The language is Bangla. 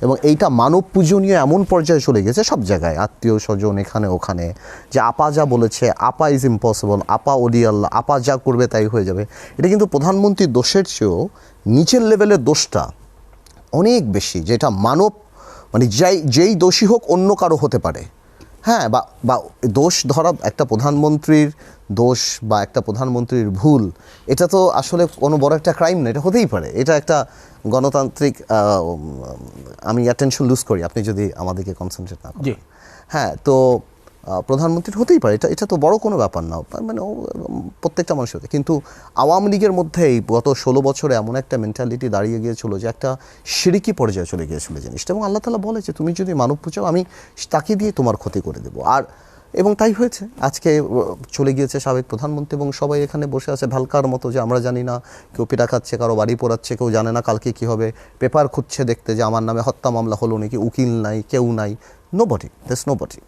এবং এইটা মানব পূজনীয় এমন পর্যায়ে চলে গেছে সব জায়গায়। আত্মীয় স্বজন এখানে, ওখানে। যে আপা যা বলেছে, আপা ইজ ইম্পসিবল আপা ওলিয়াল্লা আপা যা করবে তাই হয়ে যাবে। এটা কিন্তু প্রধানমন্ত্রীর দোষের চেয়েও নিচের লেভেলের দোষটা অনেক বেশি, যেটা মানব মানে যাই, যেই দোষী হোক অন্য কারও হতে পারে। হ্যাঁ বা বা দোষ ধরা একটা প্রধানমন্ত্রীর দোষ বা একটা প্রধানমন্ত্রীর ভুল এটা তো আসলে কোনো বড় একটা ক্রাইম না এটা হতেই পারে। এটা একটা গণতান্ত্রিক আমি অ্যাটেনশন লুজ করি আপনি যদি আমাদেরকে কনসেন্ট্রেট না করেন। হ্যাঁ তো প্রধানমন্ত্রীর হতেই পারে। এটা এটা তো বড় কোনো ব্যাপার না। মানে প্রত্যেকটা মানুষের হতে। কিন্তু আওয়ামী লীগের মধ্যেই গত ষোলো বছরে এমন একটা মেন্টালিটি দাঁড়িয়ে গিয়েছিল যে একটা সিরিকি পর্যায়ে চলে গিয়েছিল জিনিসটা। এবং আল্লাহ তালা বলে যে, তুমি যদি মানব পুজো আমি তাকে দিয়ে তোমার ক্ষতি করে দেবো। আর, এবং তাই হয়েছে। আজকে চলে গিয়েছে সাবেক প্রধানমন্ত্রী এবং সবাই এখানে বসে আছে ভ্যালকার মতো যে আমরা জানি না, কেউ পিটা খাচ্ছে, কারও বাড়ি পোড়াচ্ছে, কেউ জানে না কালকে কি হবে। পেপার খুঁজছে দেখতে যে আমার নামে হত্যা মামলা হলো নাকি, উকিল নাই, কেউ নাই। Nobody does nobody